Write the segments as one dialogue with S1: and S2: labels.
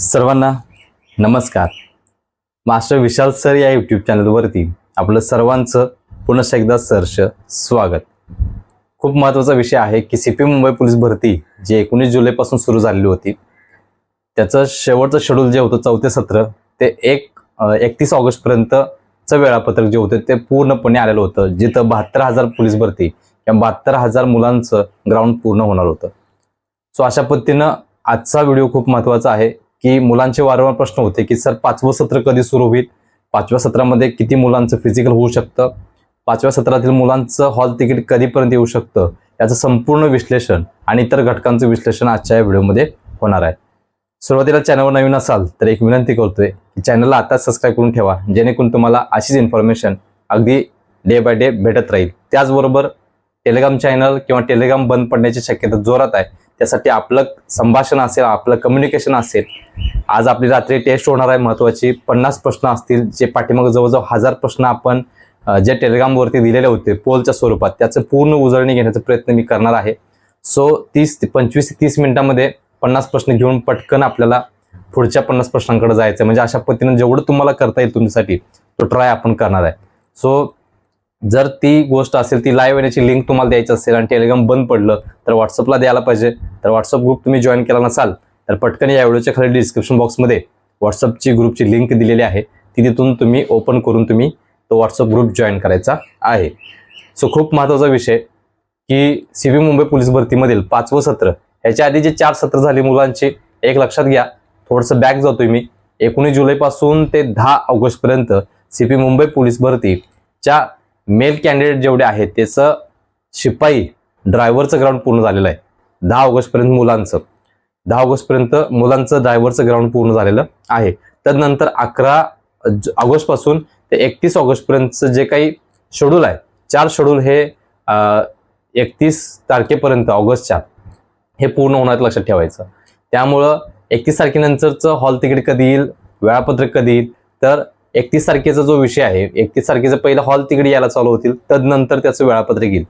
S1: सर्वांना नमस्कार. Master Vishal sir या यूट्यूब चॅनलवरती आपलं सर्वांचं पुन्हा एकदा सरश स्वागत. खूप महत्त्वाचा विषय आहे की सी पी मुंबई पोलीस भरती जी एकोणीस जुलैपासून सुरू झालेली होती त्याचं शेवटचं शेड्यूल जे होतं चौथे सत्र ते एक एकतीस ऑगस्टपर्यंतचं वेळापत्रक जे होतं ते पूर्णपणे आलेलं होतं जिथं बहात्तर हजार पोलीस भरती या बहात्तर हजार मुलांचं ग्राउंड पूर्ण होणार होतं. सो अशा पद्धतीनं आजचा व्हिडिओ खूप महत्त्वाचा आहे. की मुलांचे वारंवार प्रश्न होते की सर पाचवं सत्र कधी सुरू होईल? पाचव्या सत्रामध्ये किती मुलांचं फिजिकल होऊ शकतं? पाचव्या सत्रातील मुलांचं हॉल तिकीट कधीपर्यंत येऊ शकतं? याचं संपूर्ण विश्लेषण आणि इतर घटकांचं विश्लेषण आजच्या या व्हिडिओमध्ये होणार आहे. सुरुवातीला चॅनलवर नवीन असाल तर एक विनंती करतोय की चॅनलला आताच सबस्क्राईब करून ठेवा जेणेकरून तुम्हाला अशीच इन्फॉर्मेशन अगदी डे बाय डे भेटत राहील. त्याचबरोबर टेलिग्राम चॅनल किंवा टेलिग्राम बंद पडण्याची शक्यता जोरात आहे. त्यासाठी आपलं संभाषण असेल आपलं कम्युनिकेशन असेल. आज आपली रात्री टेस्ट होणार आहे महत्त्वाची पन्नास प्रश्न असतील जे पाठीमागे जवळजवळ हजार प्रश्न आपण जे टेलिग्रामवरती दिलेले होते पोलच्या स्वरूपात त्याचं पूर्ण उजळणी घेण्याचा प्रयत्न मी करणार आहे. सो तीस ते पंचवीस ते तीस मिनिटांमध्ये पन्नास प्रश्न घेऊन पटकन आपल्याला पुढच्या पन्नास प्रश्नांकडे जायचं म्हणजे अशा पद्धतीनं जेवढं तुम्हाला करता येईल तुमच्यासाठी तो ट्राय आपण करणार आहे. सो जर ती गोष्ट असेल ती लाईव्ह येण्याची लिंक तुम्हाला द्यायची असेल आणि टेलिग्राम बंद पडलं तर व्हॉट्सअपला द्यायला पाहिजे. तर व्हॉट्सअप ग्रुप तुम्ही जॉईन केला नसाल तर पटकन या व्हिडिओच्या खाली डिस्क्रिप्शन बॉक्समध्ये व्हॉट्सअपची ग्रुपची लिंक दिलेली आहे. ती तिथून तुम्ही ओपन करून तुम्ही तो व्हॉट्सअप ग्रुप जॉईन करायचा आहे. सो खूप महत्त्वाचा विषय की सी व्ही मुंबई पोलीस भरतीमधील पाचवं सत्र. ह्याच्या आधी जे चार सत्र झाली मुलांची एक लक्षात घ्या. थोडंसं बॅक जातोय मी. एकोणीस जुलैपासून ते दहा ऑगस्टपर्यंत सी पी मुंबई पोलीस भरतीच्या मेल कॅन्डिडेट जेवढे आहेत त्याचं शिपाई ड्रायव्हरचं ग्राउंड पूर्ण झालेलं आहे. दहा ऑगस्टपर्यंत मुलांचं. दहा ऑगस्टपर्यंत मुलांचं ड्रायव्हरचं ग्राउंड पूर्ण झालेलं आहे. त्यानंतर अकरा ऑगस्टपासून ते एकतीस ऑगस्टपर्यंतचं जे काही शेड्यूल आहे चार शेड्यूल हे एकतीस तारखेपर्यंत ऑगस्टच्या हे पूर्ण होण्यात लक्षात ठेवायचं. त्यामुळं एकतीस तारखेनंतरचं हॉल तिकीट कधी येईल वेळापत्रक कधी येईल तर एकतीस तारखेचा जो विषय आहे एकतीस तारखेचं पहिलं हॉल तिकीट यायला चालू होतील तदनंतर त्याचं वेळापत्रक येईल.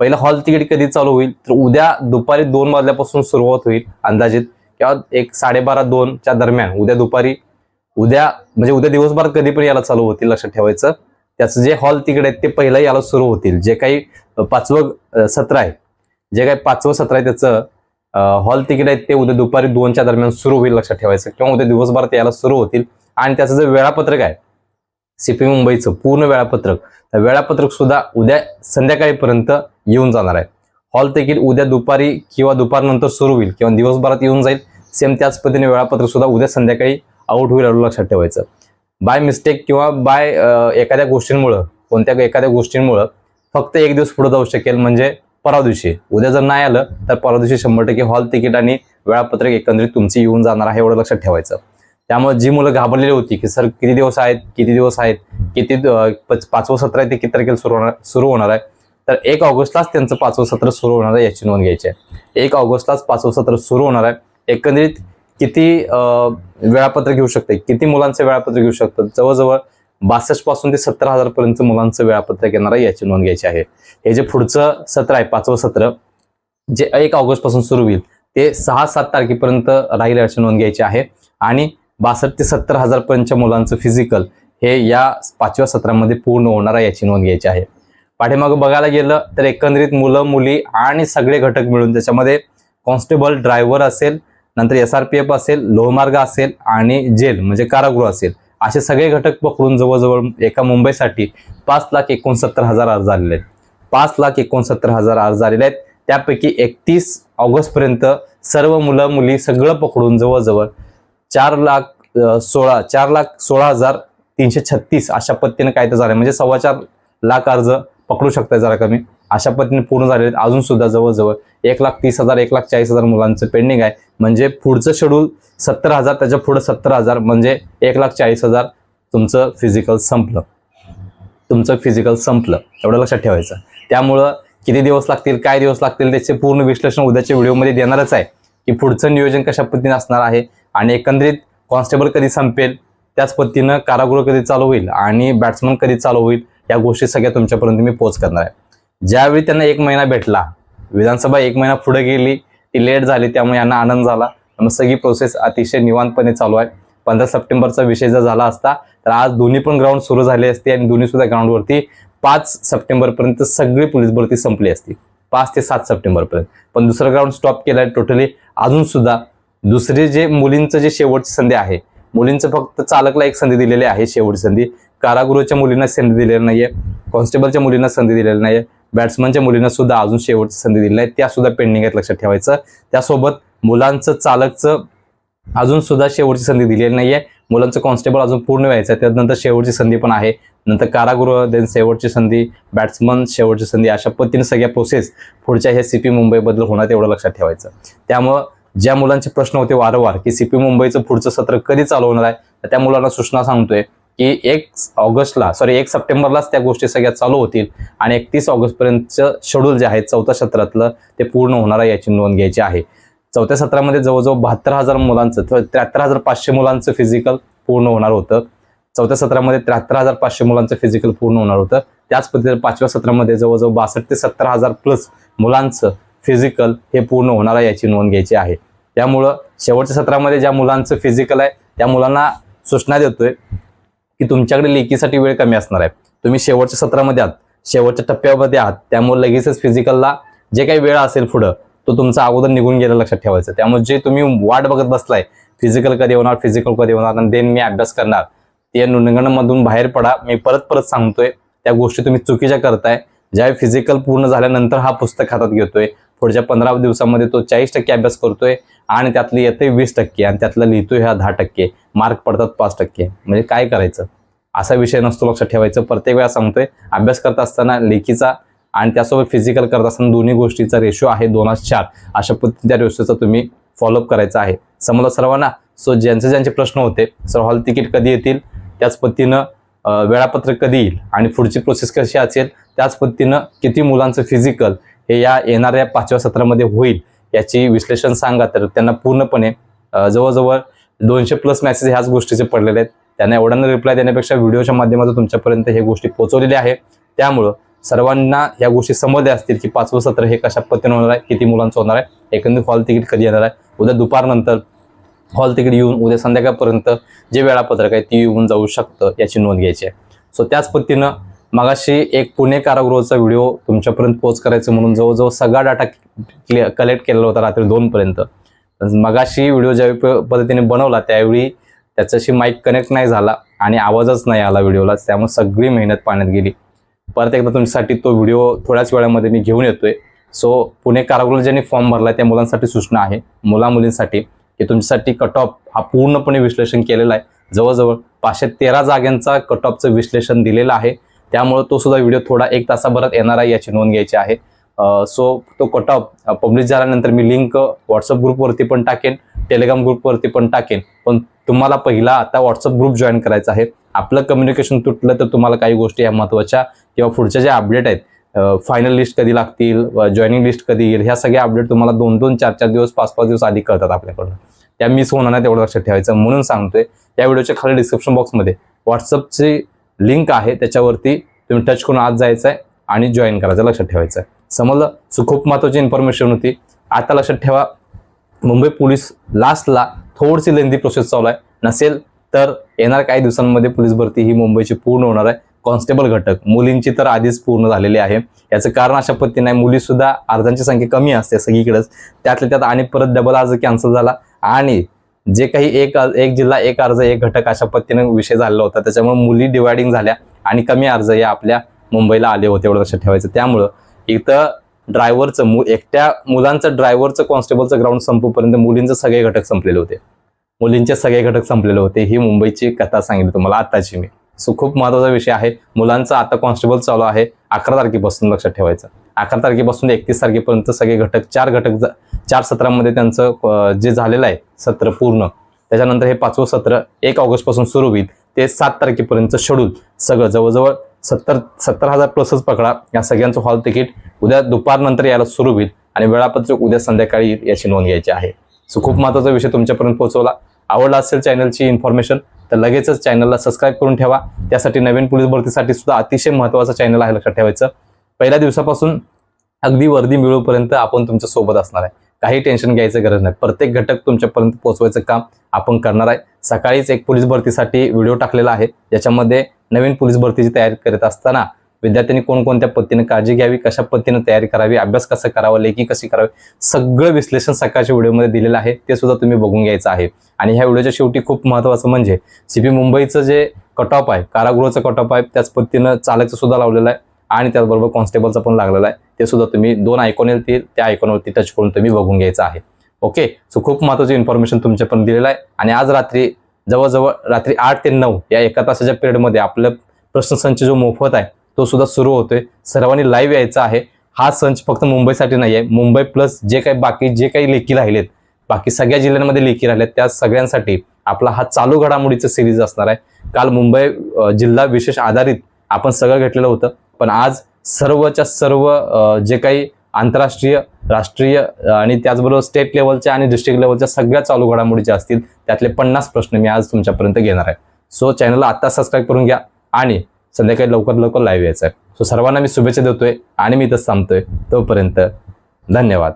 S1: पहिलं हॉल तिकीट कधी चालू होईल तर उद्या दुपारी दोन वाजल्यापासून सुरुवात होईल अंदाजित किंवा एक साडेबारा दोनच्या दरम्यान उद्या दुपारी उद्या म्हणजे उद्या दिवसभर कधी पण याला चालू होतील लक्षात ठेवायचं. त्याचं जे हॉल तिकीट आहेत ते पहिलं याला सुरू होतील. जे काही पाचवं सत्र आहे जे काही पाचवं सत्र आहे त्याचं हॉल तिकीट आहेत ते उद्या दुपारी दोनच्या दरम्यान सुरू होईल लक्षात ठेवायचं किंवा उद्या दिवसभर ते याला सुरू होतील. आणि त्याचं जे वेळापत्रक आहे सीपी मुंबईचं पूर्ण वेळापत्रक. तर वेळापत्रक सुद्धा उद्या संध्याकाळीपर्यंत येऊन जाणार आहे. हॉल तिकीट उद्या दुपारी किंवा दुपारनंतर सुरू होईल किंवा दिवसभरात येऊन जाईल. सेम त्याच पद्धतीने वेळापत्रक सुद्धा उद्या संध्याकाळी आउट होईल एवढं लक्षात ठेवायचं. बाय मिस्टेक किंवा बाय एखाद्या गोष्टींमुळं कोणत्या एखाद्या गोष्टींमुळं फक्त एक दिवस पुढे जाऊ शकेल म्हणजे परवा दिवशी. उद्या जर नाही आलं तर परवा दिवशी शंभर टक्के हॉल तिकीट आणि वेळापत्रक एकंदरीत तुमची येऊन जाणार आहे एवढं लक्षात ठेवायचं. त्यामुळे जी मुलं घाबरलेली होती की सर किती दिवस आहेत किती दिवस आहेत किती पाचवं सत्र आहे ते किती तारखेला सुरू होणार सुरू होणार आहे? तर एक ऑगस्टलाच त्यांचं पाचवं सत्र सुरू होणार आहे याची नोंद घ्यायची आहे. एक ऑगस्टलाच पाचवं सत्र सुरू होणार आहे. एकंदरीत किती वेळापत्रक घेऊ शकते? किती मुलांचं वेळापत्रक घेऊ शकतं जवळजवळ बासष्टपासून ते सत्तर हजार पर्यंत मुलांचं वेळापत्रक येणार आहे याची नोंद घ्यायची आहे. हे जे पुढचं सत्र आहे पाचवं सत्र जे एक ऑगस्टपासून सुरू होईल ते सहा सात तारखेपर्यंत राहील याची नोंद घ्यायची आहे. आणि बासष्ट ते सत्तर हजार पर्यंतच्या मुलांचं फिजिकल हे या पाचव्या सत्रामध्ये पूर्ण होणार आहे याची नोंद घ्यायची आहे. पाठीमागं बघायला गेलं तर एकंदरीत मुलं मुली आणि सगळे घटक मिळून त्याच्यामध्ये कॉन्स्टेबल ड्रायव्हर असेल नंतर एस आर पी एफ असेल लोहमार्ग असेल आणि जेल म्हणजे कारागृह असेल. असे सगळे घटक पकडून जवळजवळ एका मुंबईसाठी पाच लाख एकोणसत्तर हजार अर्ज आलेले आहेत. पाच लाख एकोणसत्तर हजार अर्ज आलेले आहेत. त्यापैकी एकतीस ऑगस्टपर्यंत सर्व मुलं मुली सगळं पकडून जवळजवळ चार लाख सोळा चार लाख सोळा हजार तीनशे छत्तीस अशा पद्धतीने काय तर झालं म्हणजे सव्वा चार लाख अर्ज पकडू शकताय जरा कमी. अशा पद्धतीने पूर्ण झालेले आहेत. अजून सुद्धा जवळजवळ एक लाख तीस हजार एक लाख चाळीस हजार मुलांचं पेंडिंग आहे. म्हणजे पुढचं शेड्यूल सत्तर हजार त्याच्या पुढे सत्तर हजार म्हणजे एक लाख चाळीस हजार तुमचं फिजिकल संपलं. तुमचं फिजिकल संपलं. एवढं लक्षात ठेवायचं. त्यामुळं किती दिवस लागतील काय दिवस लागतील त्याचे पूर्ण विश्लेषण उद्याच्या व्हिडिओमध्ये देणारच आहे. की पुढचं नियोजन कशा पद्धतीने असणार आहे आणि एकंदरीत कॉन्स्टेबल कधी संपेल त्याच पद्धतीनं कारागृह कधी चालू होईल आणि बॅट्समन कधी चालू होईल या गोष्टी सगळ्या तुमच्यापर्यंत मी पोच करणार आहे. ज्यावेळी त्यांना एक महिना भेटला विधानसभा एक महिना पुढे गेली ती लेट झाली त्यामुळे यांना आनंद झाला. मग सगळी प्रोसेस अतिशय निवांतपणे चालू आहे. पंधरा सप्टेंबरचा विषय जर झाला असता तर आज दोन्ही पण ग्राउंड सुरू झाले असते आणि दोन्ही सुद्धा ग्राउंडवरती पाच सप्टेंबरपर्यंत सगळी पोलीस भरती संपली असती. पाच ते सात सप्टेंबरपर्यंत. पण दुसरं ग्राउंड स्टॉप केलाय टोटली अजून सुद्धा दुसरे जे मुलींचं जे शेवटची संधी आहे मुलींचं फक्त चालकला एक संधी दिलेली आहे शेवटची संधी. कारागृहाच्या मुलींना संधी दिलेली नाहीये कॉन्स्टेबलच्या मुलींना संधी दिलेली नाहीये बॅट्समनच्या मुलींना सुद्धा अजून शेवटची संधी दिली नाही. त्या सुद्धा पेंडिंग आहेत लक्षात ठेवायचं. त्यासोबत मुलांचं चालकचं अजून सुद्धा शेवटची संधी दिलेली नाहीये. मुलांचं कॉन्स्टेबल अजून पूर्ण व्हायचं आहे. त्यानंतर शेवटची संधी पण आहे. नंतर कारागृह देन शेवटची संधी बॅट्समन शेवटची संधी अशा पद्धतीने सगळ्या प्रोसेस पुढच्या हे सीपी मुंबईबद्दल होणार एवढं लक्षात ठेवायचं. त्यामुळं ज्या मुलांचे प्रश्न होते वारंवार की सीपी मुंबईचं पुढचं सत्र कधी चालू होणार आहे तर त्या मुलांना सूचना सांगतोय की एक ऑगस्टला सॉरी एक सप्टेंबरलाच त्या गोष्टी सगळ्या चालू होतील आणि एकतीस ऑगस्टपर्यंतचं शेड्यूल जे आहे चौथ्या सत्रातलं ते पूर्ण होणार आहे याची नोंद घ्यायची आहे. चौथ्या सत्रामध्ये जवळजवळ बहात्तर हजार मुलांचं त्र्याहत्तर हजार पाचशे मुलांचं फिजिकल पूर्ण होणार होतं. चौथ्या सत्रामध्ये त्र्याहत्तर हजार पाचशे मुलांचं फिजिकल पूर्ण होणार होतं. त्याच पद्धतीने पाचव्या सत्रामध्ये जवळजवळ बासष्ट ते सत्तर हजार प्लस मुलांचं फिजिकल हे पूर्ण होणार आहे याची नोंद घ्यायची आहे. त्यामुळं शेवटच्या सत्रामध्ये ज्या मुलांचं फिजिकल आहे त्या मुलांना सूचना देतोय की तुमच्याकडे लेखीसाठी वेळ कमी असणार आहे. तुम्ही शेवटच्या सत्रामध्ये आहात शेवटच्या टप्प्यामध्ये आहात त्यामुळे लगेचच फिजिकलला जे काही वेळ असेल पुढं तो तुमचा अगोदर निघून गेला लक्षात ठेवायचं. त्यामुळे जे तुम्ही वाट बघत बसलाय फिजिकल कधी होणार फिजिकल कधी होणार आणि देन मी अभ्यास करणार ते नुणगणामधून बाहेर पडा. मी परत परत सांगतोय त्या गोष्टी तुम्ही चुकीच्या करताय. ज्यावेळी फिजिकल पूर्ण झाल्यानंतर हा पुस्तक हातात घेतोय पुढच्या पंधरा दिवसामध्ये तो चाळीस टक्के अभ्यास करतोय आणि त्यातले येते वीस टक्के आणि त्यातलं लिहितोय ह्या दहा टक्के. मार्क पडतात पाच टक्के. म्हणजे काय करायचं? असा विषय नसतो लक्षात ठेवायचं. प्रत्येक वेळा सांगतोय अभ्यास करत असताना लेखीचा आणि त्यासोबत फिजिकल करत असताना दोन्ही गोष्टीचा रेशो आहे दोनास चार. अशा पद्धतीने त्या रेशोचा तुम्ही फॉलोअप करायचा आहे. समजलं सर्वांना? सो ज्यांचे ज्यांचे प्रश्न होते सर हॉल तिकीट कधी येतील? त्याच पद्धतीनं वेळापत्रक कधी येईल? आणि पुढची प्रोसेस कशी असेल? त्याच पद्धतीनं किती मुलांचं फिजिकल हे या येणाऱ्या पाचव्या सत्रामध्ये होईल याची विश्लेषण सांगा. तर त्यांना पूर्णपणे जवळजवळ दोनशे प्लस मॅसेज ह्याच गोष्टीचे पडलेले आहेत. त्यांना एवढ्यांना रिप्लाय देण्यापेक्षा व्हिडिओच्या माध्यमातून तुमच्यापर्यंत हे गोष्टी पोहोचवलेल्या आहे त्यामुळं सर्वांना या गोष्टी समजल्या असतील की पाचवं सत्र हे कशा पद्धतीने होणार आहे किती मुलांचं होणार आहे. एकंदर हॉल तिकीट कधी येणार आहे? उद्या दुपारनंतर हॉल तिकीट येऊन उद्या संध्याकाळपर्यंत जे वेळापत्रक आहे ती येऊन जाऊ शकतं याची नोंद घ्यायची आहे. सो त्याच पद्धतीनं मगाशी एक पुणे कारागृहाचा व्हिडिओ तुमच्यापर्यंत पोच करायचं म्हणून जवळजवळ सगळा डाटा कलेक्ट केलेला होता रात्री दोनपर्यंत. मगाशी व्हिडिओ ज्या प- पद्धतीने बनवला त्यावेळी त्याच्याशी माईक कनेक्ट नाही झाला आणि आवाजच नाही आला व्हिडिओला त्यामुळे सगळी मेहनत पाण्यात गेली. परत एकदा तुमच्यासाठी तो व्हिडिओ थोड्याच वेळामध्ये मी घेऊन येतोय. सो पुणे कारागृह ज्यांनी फॉर्म भरला त्या मुलांसाठी सूचना आहे मुला मुलींसाठी की तुमच्यासाठी कट ऑफ हा पूर्णपणे विश्लेषण केलेला आहे. जवळजवळ पाचशे तेरा जागांचा कट ऑफचं विश्लेषण दिलेलं आहे. त्यामुळे तो सुद्धा व्हिडिओ थोडा एक तासाभरात येणार आहे याची नोंद घ्यायची आहे. सो तो कट ऑफ पब्लिश झाल्यानंतर मी लिंक व्हॉट्सअप ग्रुपवरती पण टाकेन टेलिग्राम ग्रुपवरती पण टाकेन. पण तुम्हाला पहिला आता व्हॉट्सअप ग्रुप जॉईन करायचा आहे. आपलं कम्युनिकेशन तुटलं तर तुम्हाला काही गोष्टी ह्या महत्त्वाच्या किंवा पुढच्या ज्या अपडेट आहेत फायनल लिस्ट कधी लागतील जॉईनिंग लिस्ट कधी येईल ह्या सगळ्या अपडेट तुम्हाला दोन दोन चार चार दिवस पाच पाच दिवस आधी कळतात आपल्याकडून. त्या मिस होणार नाही तेवढं लक्षात ठेवायचं. म्हणून सांगतोय या व्हिडिओच्या खाली डिस्क्रिप्शन बॉक्समध्ये व्हॉट्सअपची लिंक आहे त्याच्यावरती तुम्ही टच करून आज जायचं आहे आणि जॉईन करायचं लक्षात ठेवायचं आहे समजलं? सो खूप महत्त्वाची इन्फॉर्मेशन होती. आता लक्षात ठेवा मुंबई पोलीस लास्टला थोडीशी लेंदी प्रोसेस चालू आहे. नसेल तर येणार काही दिवसांमध्ये पोलीस भरती ही मुंबईची पूर्ण होणार आहे. कॉन्स्टेबल घटक मुलींची तर आधीच पूर्ण झालेली आहे. याचं कारण अशा पद्धतीने आहे मुलीसुद्धा अर्जांची संख्या कमी असते सगळीकडेच. त्यातल्या त्यात आणि परत डबल अर्ज कॅन्सल झाला. आणि जे काही एक एक जिल्हा एक अर्ज एक घटक अशा पद्धतीने विषय झालेला होता. त्याच्यामुळे मुली डिवायडिंग झाल्या आणि कमी अर्ज या आपल्या मुंबईला आले होते एवढं लक्षात ठेवायचं. त्यामुळं इथं ड्रायव्हरचं मु एकट्या मुलांचं ड्रायव्हरचं कॉन्स्टेबलचं ग्राउंड संपूपर्यंत मुलींचे सगळे घटक संपलेले होते. मुलींचे सगळे घटक संपलेले होते. ही मुंबईची कथा सांगितली तुम्हाला आत्ताची मी. सो खूप महत्त्वाचा विषय आहे. मुलांचा आता कॉन्स्टेबल चालू आहे अकरा तारखेपासून लक्षात ठेवायचं. अकरा तारखेपासून एकतीस तारखेपर्यंत सगळे घटक चार घटक चार सत्रामध्ये त्यांचं जे झालेलं आहे सत्र पूर्ण. त्याच्यानंतर हे पाचवं सत्र एक ऑगस्टपासून सुरू होईल. ते सात तारखेपर्यंत शेड्यूल सगळं जवळजवळ सत्तर सत्तर हजार प्लसच पकडा या सगळ्यांचं हॉल तिकीट उद्या दुपारनंतर यायला सुरू होईल आणि वेळापत्रक उद्या संध्याकाळी येईल याची नोंद घ्यायची आहे. सो खूप महत्त्वाचा विषय तुमच्यापर्यंत पोहोचवला. आवडला असेल चॅनलची इन्फॉर्मेशन तर लगेचच चॅनलला सबस्क्राईब करून ठेवा. त्यासाठी नवीन पोलीस भरतीसाठी सुद्धा अतिशय महत्त्वाचा चॅनल आहे लक्षात ठेवायचं. पहिल्या दिवसापासून अगदी वर्दी मिळूपर्यंत आपण तुमच्यासोबत असणार आहे. काही टेन्शन घ्यायचं गरज नाही. प्रत्येक घटक तुमच्यापर्यंत पोहोचवायचं काम आपण करणार आहे. सकाळीच एक पोलीस भरतीसाठी व्हिडिओ टाकलेला आहे. ज्याच्यामध्ये नवीन पोलीस भरतीची तयारी करत असताना विद्यार्थ्यांनी कोणकोणत्या पद्धतीने काळजी घ्यावी कशा पद्धतीने तयारी करावी अभ्यास कसा करावा लेखी कशी करावी सगळं विश्लेषण सकाळच्या व्हिडिओमध्ये दिलेलं आहे. ते सुद्धा तुम्ही बघून घ्यायचं आहे. आणि ह्या व्हिडिओच्या शेवटी खूप महत्त्वाचं म्हणजे सीपी मुंबईचं जे कट ऑफ आहे कारागृहाचं कट ऑफ आहे त्याच पद्धतीनं चालकचं सुद्धा लावलेलं आहे. आणि त्याचबरोबर कॉन्स्टेबलचा पण लागलेला आहे. ते सुद्धा तुम्ही दोन आयकॉन येतील त्या आयकॉनवरती टच करून तुम्ही बघून घ्यायचं आहे. ओके सो खूप महत्त्वाची इन्फॉर्मेशन तुमच्यापर्यंत दिलेलं आहे. आणि आज रात्री जवळजवळ रात्री आठ ते नऊ या एका तासाच्या पिरियडमध्ये आपलं प्रश्नसंच जो मोफत आहे तो सुद्धा सुरू होतोय. सर्वांनी लाईव्ह यायचा आहे. हा संच फक्त मुंबईसाठी नाही आहे मुंबई प्लस जे काही बाकी जे काही लेखी राहिलेत बाकी सगळ्या जिल्ह्यांमध्ये लेखी राहिलेत त्या सगळ्यांसाठी आपला हा चालू घडामोडीचा सिरीज असणार आहे. काल मुंबई जिल्हा विशेष आधारित आपण सगळं घेतलेलं होतं. पण आज सर्वच्या सर्व जे काही आंतरराष्ट्रीय राष्ट्रीय आणि त्याचबरोबर स्टेट लेवलच्या आणि डिस्ट्रिक्ट लेवलच्या सगळ्या चालू घडामोडीच्या असतील त्यातले पन्नास प्रश्न मी आज तुमच्यापर्यंत घेणार आहे. सो चॅनलला आत्ता सबस्क्राईब करून घ्या आणि संध्याकाळी लवकर लवकर लाईव्ह यायचं आहे. सो सर्वांना मी शुभेच्छा देतोय आणि मी इथंच थांबतोय. तोपर्यंत धन्यवाद.